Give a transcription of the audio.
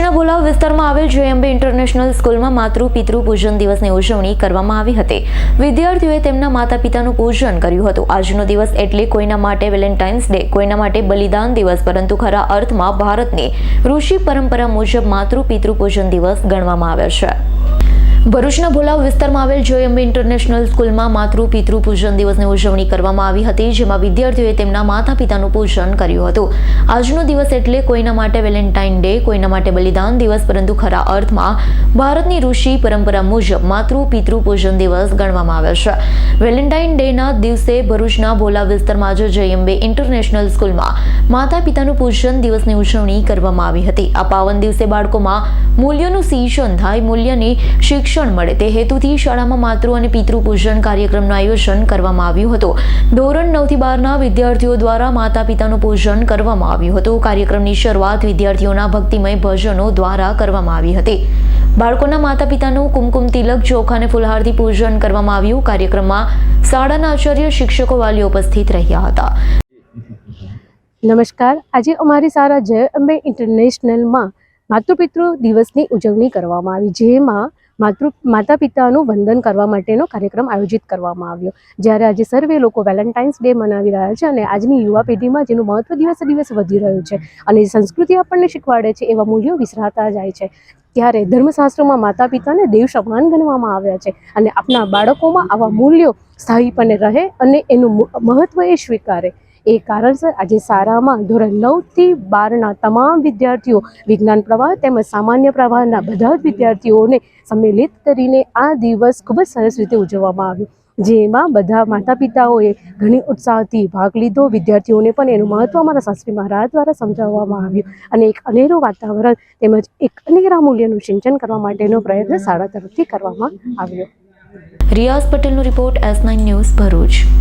ભરૂચના ભોલાવ વિસ્તારમાં આવેલ જેએમબી ઇન્ટરનેશનલ સ્કૂલમાં માતૃ, પિતૃ પૂજન દિવસની ઉજવણી કરવામાં આવી હતી. વિદ્યાર્થીઓએ તેમના માતા પિતાનું પૂજન કર્યું હતું. આજનો દિવસ એટલે કોઈના માટે વેલેન્ટાઇન્સ ડે, કોઈના માટે બલિદાન દિવસ, પરંતુ ખરા અર્થમાં ભારતની ઋષિ પરંપરા મુજબ માતૃ, પિતૃ પૂજન દિવસ ગણવામાં આવે છે. ભરૂચના ભોલાવ વિસ્તારમાં આવેલ જોયમ્બે ઇન્ટરનેશનલ સ્કૂલમાં માતૃ, પિતૃ પૂજન દિવસની ઉજવણી કરવામાં આવી હતી, જેમાં વિદ્યાર્થીઓએ તેમના માતા પિતાનું પૂજન કર્યું હતું. આજનો દિવસ એટલે કોઈના માટે વેલેન્ટાઇન ડે, કોઈના માટે બલિદાન દિવસ, પરંતુ ખરા અર્થમાં ભારતની ઋષિ પરંપરા મુજબ માતૃ, પિતૃ પૂજન દિવસ ગણવામાં આવે છે. વેલેન્ટાઇન ડેના દિવસે ભરૂચના ભોલા વિસ્તારમાં આજે જયંબે ઇન્ટરનેશનલ સ્કૂલમાં માતા પિતાનું પૂજન દિવસની ઉજવણી કરવામાં આવી હતી. આ પાવન દિવસે બાળકોમાં મૂલ્યોનું સિંચન થાય, મૂલ્યની શિક્ષણ મળે તે હેતુથી શાળામાં માતૃ અને પિતૃ પૂજન કાર્યક્રમનું આયોજન કરવામાં આવ્યું હતું. ધોરણ નવથી બારના વિદ્યાર્થીઓ દ્વારા માતા પિતાનું પૂજન કરવામાં આવ્યું હતું. કાર્યક્રમની શરૂઆત વિદ્યાર્થીઓના ભક્તિમય ભજનો દ્વારા કરવામાં આવી હતી. બાળકોના માતા પિતાનું કુમકુમ તિલક, ચોખા અને ફુલહારથી પૂજન કરવામાં આવ્યું. કાર્યક્રમમાં શાળાના આચાર્ય, શિક્ષકો વાલીઓ ઉપસ્થિત રહ્યા હતા. નમસ્કાર. આજે અમારી શાળા જય અંબે ઇન્ટરનેશનલમાં માતૃપિતૃ દિવસની ઉજવણી કરવામાં આવી, જેમાં માતૃ માતા પિતાનું વંદન કરવા માટેનો કાર્યક્રમ આયોજિત કરવામાં આવ્યો. જ્યારે આજે સર્વે લોકો વેલેન્ટાઇન્સ ડે મનાવી રહ્યા છે અને આજની યુવા પેઢીમાં જેનું મહત્વ દિવસે દિવસે વધી રહ્યું છે અને સંસ્કૃતિ આપણને શીખવાડે છે એવા મૂલ્યો વિસરાતા જાય છે. ત્યારે ધર્મશાસ્ત્રોમાં માતા પિતાને દેવ સમાન ગણવામાં આવ્યા છે અને આપણા બાળકોમાં આવા મૂલ્યો સ્થાયીપણે રહે અને એનું મુ- મહત્વ એ સ્વીકારે. એ કારણસર આજે શાળામાં ધોરણ નવથી બારના તમામ વિદ્યાર્થીઓ વિજ્ઞાન પ્રવાહ તેમજ સામાન્ય પ્રવાહના બધા જ વિદ્યાર્થીઓને સંમેલિત કરીને આ દિવસ ખૂબ જ સરસ રીતે ઉજવવામાં આવ્યો. જેમાં બધા માતા પિતાઓએ ઘણી ઉત્સાહથી ભાગ લીધો. વિદ્યાર્થીઓને પણ એનું મહત્વ અમારા શાસ્ત્રી મહારાજ દ્વારા સમજાવવામાં આવ્યું અને એક અનેરું વાતાવરણ તેમજ એક અનેરા મૂલ્યનું સિંચન કરવા માટેનો પ્રયત્ન શાળા તરફથી કરવામાં આવ્યો. રિયાઝ પટેલનો report S nine news Bharuch.